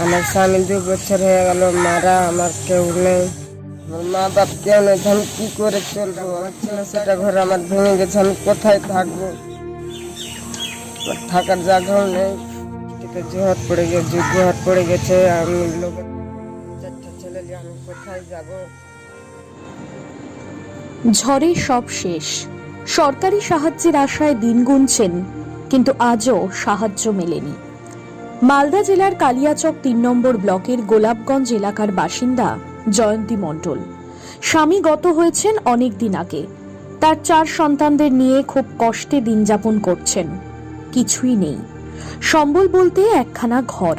আমার স্বামী দু বছর হয়ে গেল, মারা, আমার কেউ নেই। আমার মা বাপ কেউ নেই আমি কি করে চলবো? সেটা ঘর আমার ভেঙে গেছে, আমি কোথায় থাকব? থাকার জায়গাও নেই। জোহর পড়ে গেছে জোহর পড়ে গেছে। আমি লোকের চারটা ছেলে আমি কোথায় যাব? ঝড়ে সব শেষ। সরকারি সাহায্যের আশায় দিন গুনছেন, কিন্তু আজও সাহায্য মেলেনি। মালদা জেলার কালিয়াচক তিন নম্বর ব্লকের গোলাপগঞ্জ এলাকার বাসিন্দা জয়ন্তী মণ্ডল। স্বামী গত হয়েছেন অনেক দিন আগে। তার চার সন্তানদের নিয়ে খুব কষ্টে দিন যাপন করছেন। কিছুই নেই। সম্বল বলতে একখানা ঘর।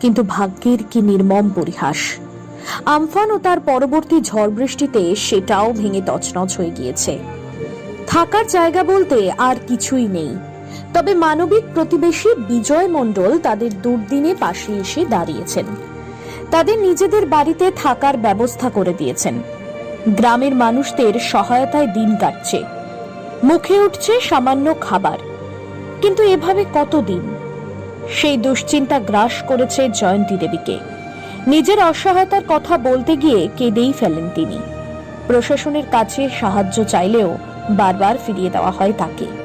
কিন্তু ভাগ্যের কি নির্মম পরিহাস। আমফান ও তার পরবর্তী ঝড় বৃষ্টিতে সেটাও ভেঙে তছনছ হয়ে গিয়েছে। থাকার জায়গা বলতে আর কিছুই নেই। তবে মানবিক প্রতিবেশী বিজয় মণ্ডল তাদের দুর্দিনে পাশে এসে দাঁড়িয়েছেন। তাদের নিজেদের বাড়িতে থাকার ব্যবস্থা করে দিয়েছেন। গ্রামের মানুষদের সহায়তায় দিন কাটছে। মুখে উঠছে সামান্য খাবার। কিন্তু এভাবে কতদিন? সেই দুশ্চিন্তা গ্রাস করেছে জয়ন্তী দেবীকে। নিজের অসহায়তার কথা বলতে গিয়ে কেঁদেই ফেলেন তিনি। প্রশাসনের কাছে সাহায্য চাইলেও বারবার ফিরিয়ে দেওয়া হয় তাকে।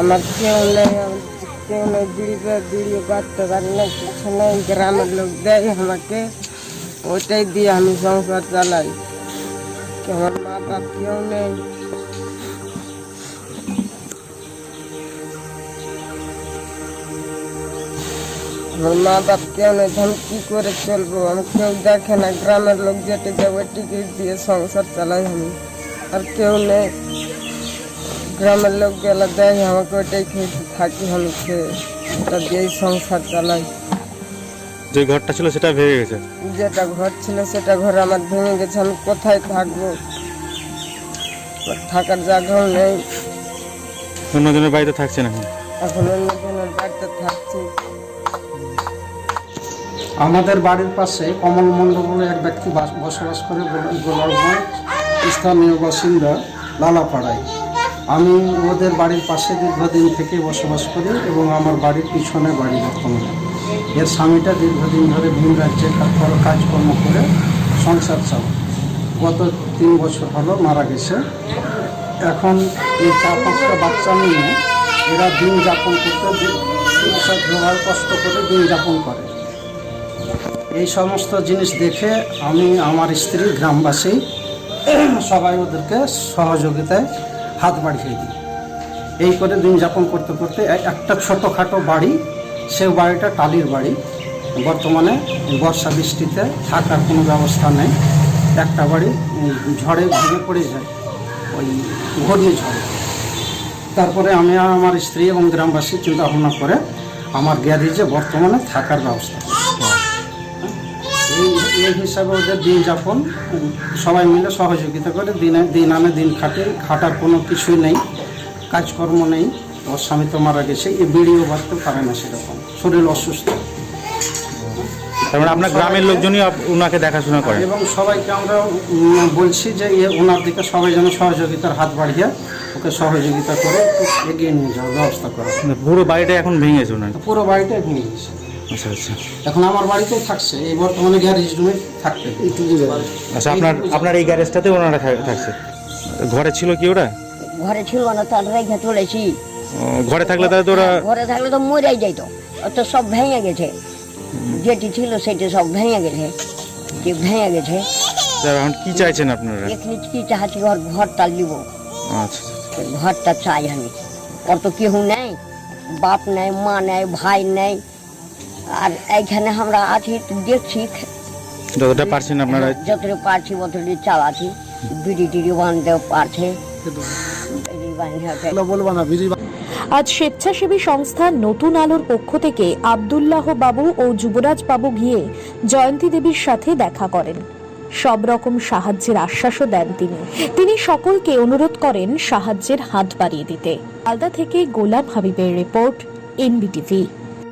আমার কেউ নেই আমার কেউ নেই বিড়ি বিড়ি বাঁচতে পারি না কিছু নেই, গ্রামের লোক দেয় আমাকে, ওইটাই দিয়ে আমি সংসার চালাই। কি আমার মা বাপ কেউ নেই। আমার মা বাপ কেউ নেই, তো আমি কি করে চলবো? আমি কেউ দেখে না, গ্রামের লোক যেতে যাব টিকিট দিয়ে সংসার চালাই আমি। আর কেউ নেই। গ্রামের লোক গেলে দেয় আমাকে ওইটাই খেয়ে থাকি আমি খেয়ে ওটা দিয়েই সংসার চালাই। যে ঘরটা ছিল সেটা ভেঙে গেছে? যেটা ঘর ছিল সেটা ঘর আমার ভেঙে গেছে আমি কোথায় থাকব? থাকার জায়গাও নেই। অন্যজনের বাড়িতে থাকছেন এখন এখন অন্য জনের বাড়িতে থাকছি। আমাদের বাড়ির পাশে কমল মণ্ডল বলে এক ব্যক্তি বাস- বসবাস করে স্থানীয় বাসিন্দা লালাপাড়ায়। আমি ওদের বাড়ির পাশে দীর্ঘদিন থেকে বসবাস করি এবং আমার বাড়ির পিছনে বাড়ি বর্তমানে। এর স্বামীটা দীর্ঘদিন ধরে ভিন রাজ্যে কাজ- কাজকর্ম করে সংসার চালায়। গত তিন বছর হলো মারা গেছে। এখন এই চার পাঁচটা বাচ্চা নিয়ে এরা দিন যাপন করতে জোগাড় কষ্ট করে দিন যাপন করে। এই সমস্ত জিনিস দেখে আমি, আমার স্ত্রী, গ্রামবাসী, সবাই ওদেরকে সহযোগিতায় হাত বাড়িয়ে দিই। এই করে দিন যাপন করতে করতে একটা ছোটোখাটো বাড়ি, সে বাড়িটা টালির বাড়ি। বর্তমানে বর্ষা বৃষ্টিতে থাকার কোনো ব্যবস্থা নেই। একটা বাড়ি ঝড়ে ভেঙে পড়ে যায়, ওই ঘূর্ণিঝড়ে তারপরে আমি আর আমার স্ত্রী এবং গ্রামবাসী চিন্তা ভাবনা করে আমার গ্যারেজে বর্তমানে থাকার ব্যবস্থা এই হিসাবে ওদের দিন যাপন সবাই মিলে সহযোগিতা করে দিনে দিন আনে দিন খাটে খাটার কোনো কিছুই নেই কাজকর্ম নেই। ওর স্বামী তো মারা গেছে এই বিড়িও বাঁধতে পারে না সেরকম। শরীর অসুস্থ। তার মানে আপনার গ্রামের লোকজনই ওনাকে দেখাশোনা করেন? এবং সবাইকে আমরা বলছি যে ইয়ে ওনার দিকে সবাই যেন সহযোগিতার হাত বাড়িয়ে ওকে সহযোগিতা করে এগিয়ে নিয়ে যাওয়ার ব্যবস্থা করা। পুরো বাড়িটা এখন ভেঙেছে ওনার পুরো বাড়িটাই ভেঙে গেছে। আচ্ছা আচ্ছা। এখন আমার বাড়িতেই থাকছে এই বর্তমানে গ্যারেজ রুমে থাকতে এইটুকু আচ্ছা আপনার আপনার এই গ্যারেজটাতে ওনারা থাকছে? ঘরে ছিল কি ওরা? ঘরে ছিল না তার রেখে তুলেছি ও, ঘরে থাকলে তাহলে তো ওরা ঘরে থাকলে তো মরেই যাইত। তো সব ভেঙে গেছে। যেটি ছিল সেটি সব ভেঙে গেছে। যে ভেঙে গেছে। এখন কি চাইছেন আপনারা? এখানে কি চাহাচ্ছি ঘর ঘরটা নিব। আচ্ছা ঘরটা চাই আমি। ওর তো কেউ নেই। বাপ নেই মা নেই ভাই নেই। আর এইখানে আমরা আছি দেখছি। যতটা পারছেন আপনারা যতটা পারছি ততটা চালাচ্ছি। বিড়ি টিড়ি বানতে পারছে। বিড়ি আজ স্বেচ্ছাসেবী সংস্থা নতুন আলোর পক্ষ থেকে আবদুল্লাহ বাবু ও যুবরাজ বাবু গিয়ে জয়ন্তী দেবীর সাথে দেখা করেন। সব রকম সাহায্যের আশ্বাসও দেন তিনি। তিনি সকলকে অনুরোধ করেন সাহায্যের হাত বাড়িয়ে দিতে। আলদা থেকে গোলাম হাবিবের রিপোর্ট এনবিটিভি।